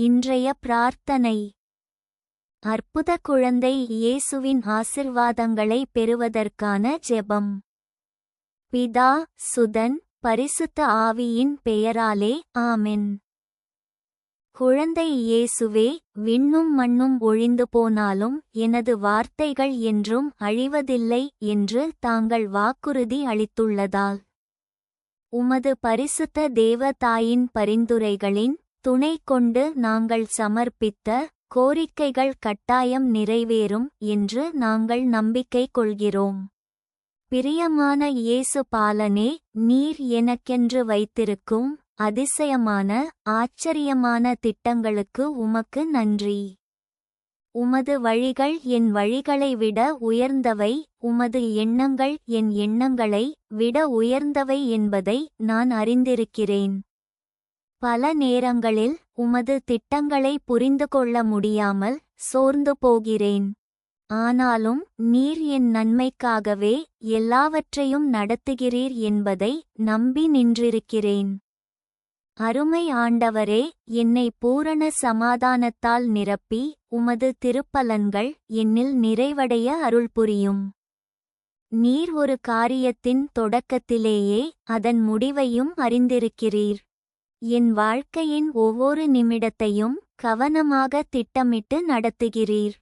இன்றைய பிரார்த்தனை. அற்புத குழந்தை இயேசுவின் ஆசிர்வாதங்களை பெறுவதற்கான ஜெபம். பிதா சுதன் பரிசுத்த ஆவியின் பெயராலே ஆமென். குழந்தை இயேசுவே விண்ணும் மண்ணும் ஒழிந்து போனாலும் எனது வார்த்தைகள் என்றும் அழிவதில்லை என்று தாங்கள் வாக்குறுதி அளித்துள்ளதால். உமது பரிசுத்த தேவதாயின் பரிந்துரைகளின் துணை கொண்டு நாங்கள் சமர்ப்பித்த கோரிக்கைகள் கட்டாயம் நிறைவேறும் என்று நாங்கள் நம்பிக்கை கொள்கிறோம். பிரியமான இயேசு பாலனே நீர் எனக்கென்று வைத்திருக்கும் அதிசயமான ஆச்சரியமான திட்டங்களுக்கு உமக்கு நன்றி. உமது வழிகள் என் வழிகளை விட உயர்ந்தவை உமது எண்ணங்கள் என் எண்ணங்களை விட உயர்ந்தவை என்பதை நான் அறிந்திருக்கிறேன். பல நேரங்களில் உமது திட்டங்களை புரிந்து கொள்ள முடியாமல் சோர்ந்து போகிறேன். ஆனாலும் நீர் என் நன்மைக்காகவே எல்லாவற்றையும் நடத்துகிறீர் என்பதை நம்பி நின்றிருக்கிறேன். அருமை ஆண்டவரே என்னை பூரண சமாதானத்தால் நிரப்பி உமது திருப்பலன்கள் என்னில் நிறைவடைய அருள் புரியும். நீர் ஒரு காரியத்தின் தொடக்கத்திலேயே அதன் முடிவையும் அறிந்திருக்கிறீர். என் வாழ்க்கையின் ஒவ்வொரு நிமிடத்தையும் கவனமாக திட்டமிட்டு நடத்துகிறீர்.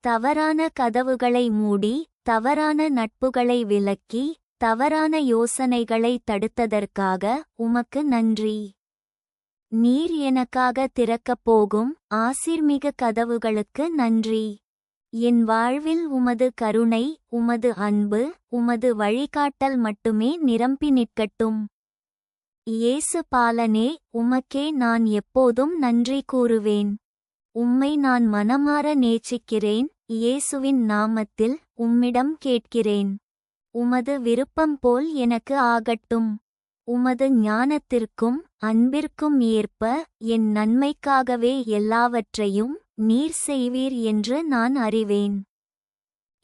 தவறான கதவுகளை மூடி தவறான நட்புகளை விலக்கி தவறான யோசனைகளை தடுத்ததற்காக உமக்கு நன்றி. நீர் எனக்காக திறக்கப் போகும் ஆசிர்மிக கதவுகளுக்கு நன்றி. என் வாழ்வில் உமது கருணை உமது அன்பு உமது வழிகாட்டல் மட்டுமே நிரம்பி நிற்கட்டும். இயேசு பாலனே உமக்கே நான் எப்போதும் நன்றி கூறுவேன். உம்மை நான் மனமாற நேசிக்கிறேன் இயேசுவின் நாமத்தில் உம்மிடம் கேட்கிறேன். உமது விருப்பம் போல் எனக்கு ஆகட்டும். உமது ஞானத்திற்கும் அன்பிற்கும் ஏற்ப என் நன்மைக்காகவே எல்லாவற்றையும் நீர் செய்வீர் என்று நான் அறிவேன்.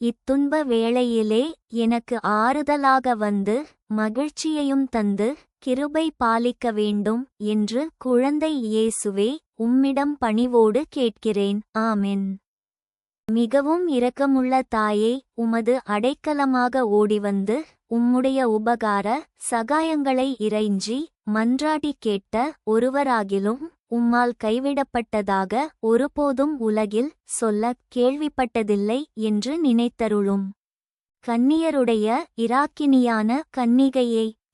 இத்துன்ப வேளையிலே எனக்கு ஆறுதலாக வந்து மகிழ்ச்சியையும் தந்து கிருபை பாலிக்க வேண்டும் என்று குழந்தை இயேசுவே உம்மிடம் பணிவோடு கேட்கிறேன். ஆமென். மிகவும் இரக்கமுள்ள தாயே உமது அடைக்கலமாக ஓடிவந்து உம்முடைய உபகார சகாயங்களை இறைஞ்சி மன்றாடி கேட்ட ஒருவராகிலும் உம்மால் கைவிடப்பட்டதாக ஒருபோதும் உலகில் சொல்ல கேள்விப்பட்டதில்லை என்று நினைத்தருளும். கன்னியருடைய இராக்கினியான கன்னிகையை